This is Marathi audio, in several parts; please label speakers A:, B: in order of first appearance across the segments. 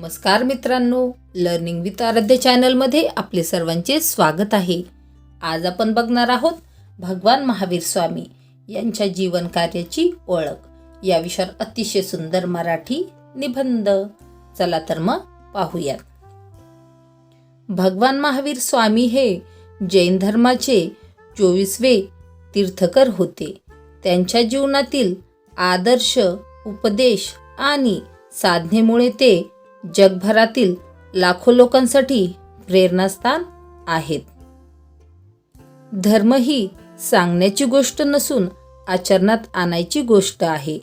A: नमस्कार मित्रांनो लर्निंग विथ आराध्य चॅनलमध्ये आपले सर्वांचे स्वागत आहे. आज आपण बघणार आहोत भगवान महावीर स्वामी यांच्या जीवन कार्याची ओळख. या विषयावर अतिशय सुंदर मराठी निबंध. चला तर मग पाहूयात. भगवान महावीर स्वामी हे जैन धर्माचे चोवीसवे तीर्थकर होते. त्यांच्या जीवनातील आदर्श उपदेश आणि साधनेमुळे ते जगभरातील लाखो लोकांसाठी प्रेरणास्थान आहेत. धर्म ही सांगण्याची गोष्ट नसून आचरणात आणायची गोष्ट आहे.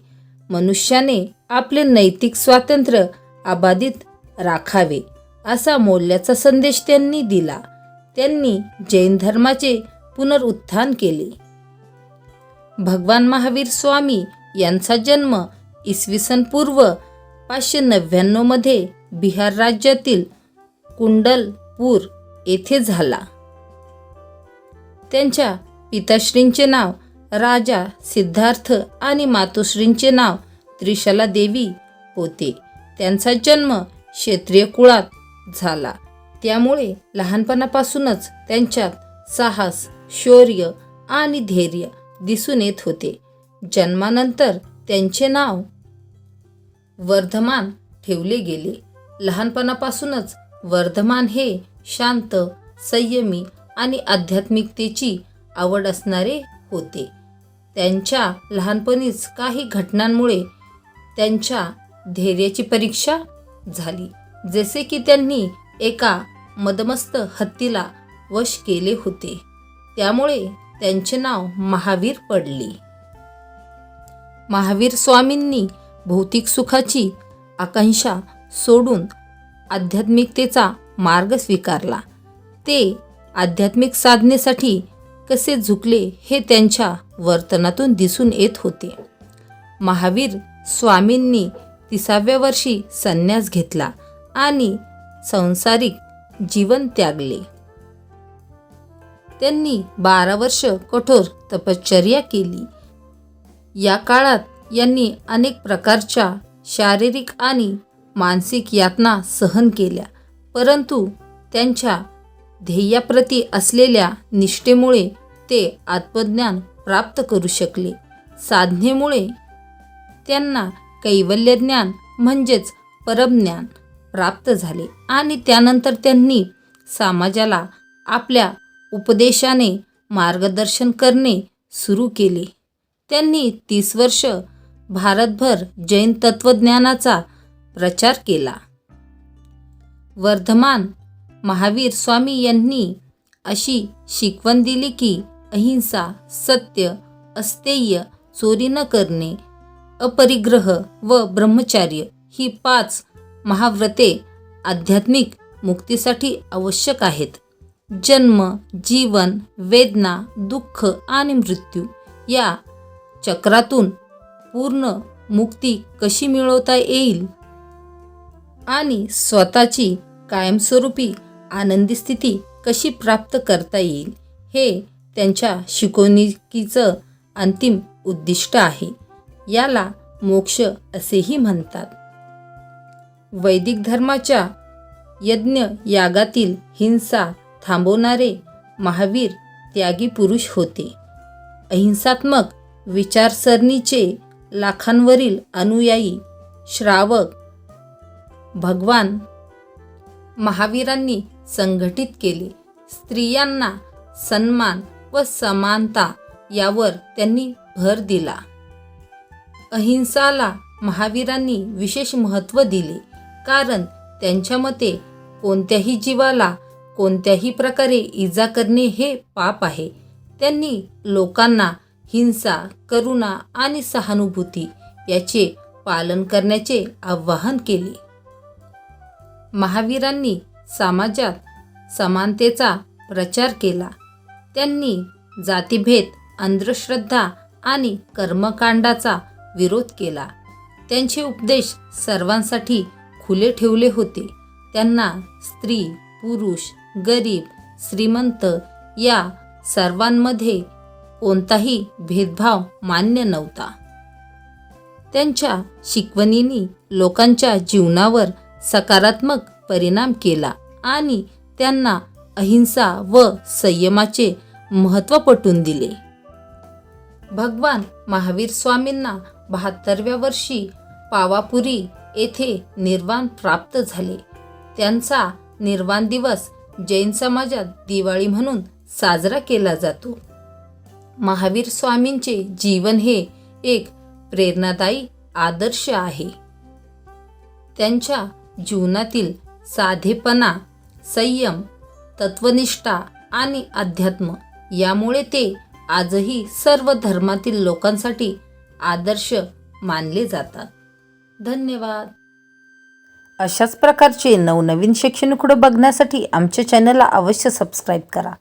A: मनुष्याने आपले नैतिक स्वातंत्र्य अबाधित राखावे असा मौल्याचा संदेश त्यांनी दिला. त्यांनी जैन धर्माचे पुनरुत्थान केले. भगवान महावीर स्वामी यांचा जन्म इसवी सन पूर्व पाचशे नव्याण्णवमध्ये बिहार राज्यातील कुंडलपूर येथे झाला. त्यांच्या पिताश्रींचे नाव राजा सिद्धार्थ आणि मातोश्रींचे नाव त्रिशला देवी होते. त्यांचा जन्म क्षेत्रीय कुळात झाला. त्यामुळे लहानपणापासूनच त्यांच्यात साहस शौर्य आणि धैर्य दिसून येत होते. जन्मानंतर त्यांचे नाव वर्धमान ठेवले गेले. लहानपणापासूनच वर्धमान हे शांत संयमी आणि आध्यात्मिकतेची आवड असणारे होते. त्यांच्या लहानपणीच काही घटनांमुळे त्यांच्या धैर्याची परीक्षा झाली जसे की त्यांनी एका मदमस्त हत्तीला वश केले होते. त्यामुळे त्यांचे नाव महावीर पडले. महावीर स्वामींनी भौतिक सुखाची आकांक्षा सोडून आध्यात्मिकतेचा मार्ग स्वीकारला. ते आध्यात्मिक साधनेसाठी कसे झुकले हे त्यांच्या वर्तनातून दिसून येत होते. महावीर स्वामींनी तिसाव्या वर्षी संन्यास घेतला आणि संसारिक जीवन त्यागले. त्यांनी बारा वर्ष कठोर तपश्चर्या केली. या काळात यांनी अनेक प्रकारच्या शारीरिक आणि मानसिक यातना सहन केल्या. परंतु त्यांच्या ध्येयाप्रती असलेल्या निष्ठेमुळे ते आत्मज्ञान प्राप्त करू शकले. साधनेमुळे त्यांना कैवल्यज्ञान म्हणजेच परमज्ञान प्राप्त झाले आणि त्यानंतर त्यांनी समाजाला आपल्या उपदेशाने मार्गदर्शन करणे सुरू केले. त्यांनी तीस वर्ष भारतभर जैन तत्त्वज्ञानाचा प्रचार केला. वर्धमान महावीर स्वामी यांनी अशी शिकवण दिली की अहिंसा सत्य अस्तेय चोरी न करणे अपरिग्रह व ब्रह्मचार्य ही पाच महाव्रते आध्यात्मिक मुक्तीसाठी आवश्यक आहेत. जन्म जीवन वेदना दुःख आणि मृत्यू या चक्रातून पूर्ण मुक्ती कशी मिळवता येईल? आणि स्वतःची कायमस्वरूपी आनंदी स्थिती कशी प्राप्त करता येईल? हे त्यांच्या शिकवणुकीचं अंतिम उद्दिष्ट आहे. याला मोक्ष असेही म्हणतात. वैदिक धर्माच्या यज्ञ यागातील हिंसा थांबवणारे महावीर त्यागी पुरुष होते. अहिंसात्मक विचारसरणीचे लाखांवरील अनुयायी श्रावक भगवान महावीरांनी संघटित केले. स्त्रियांना सन्मान व समानता यावर त्यांनी भर दिला. अहिंसाला महावीरांनी विशेष महत्त्व दिले. कारण त्यांच्या मते कोणत्याही जीवाला कोणत्याही प्रकारे इजा करणे हे पाप आहे. त्यांनी लोकांना हिंसा करुणा आणि सहानुभूती याचे पालन करण्याचे आवाहन केले. महावीरांनी समाजात समानतेचा प्रचार केला. त्यांनी जातीभेद अंधश्रद्धा आणि कर्मकांडाचा विरोध केला. त्यांचे उपदेश सर्वांसाठी खुले ठेवले होते. त्यांना स्त्री पुरुष गरीब श्रीमंत या सर्वांमध्ये कोणताही भेदभाव मान्य नव्हता. त्यांच्या शिकवणींनी लोकांच्या जीवनावर सकारात्मक परिणाम केला आणि त्यांना अहिंसा व संयमाचे महत्त्व पटून दिले. भगवान महावीर स्वामींना बहात्तरव्या वर्षी पावापुरी येथे निर्वाण प्राप्त झाले. त्यांचा निर्वाण दिवस जैन समाजात दिवाळी म्हणून साजरा केला जातो. महावीर स्वामींचे जीवन हे एक प्रेरणादायी आदर्श आहे. त्यांच्या जीवनातील साधेपणा संयम तत्वनिष्ठा आणि अध्यात्म यामुळे ते आजही सर्व धर्मातील लोकांसाठी आदर्श मानले जातात. धन्यवाद. अशाच प्रकारचे नवनवीन शैक्षणिक बघण्यासाठी आमच्या चॅनलला अवश्य सबस्क्राईब करा.